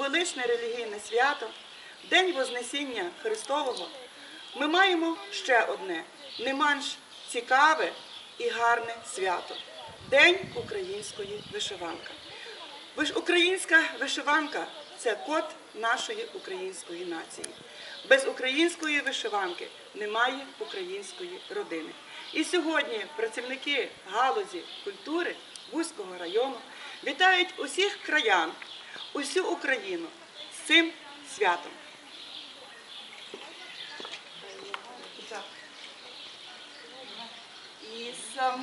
величне релігійне свято, День Вознесіння Христового, ми маємо ще одне не менш цікаве і гарне свято День української вишиванки. Ви українська вишиванка це код нашої української нації. Без української вишиванки немає української родини. І сьогодні працівники галузі культури Бузького району вітають усіх краян, усю Україну з цим святом. І вечора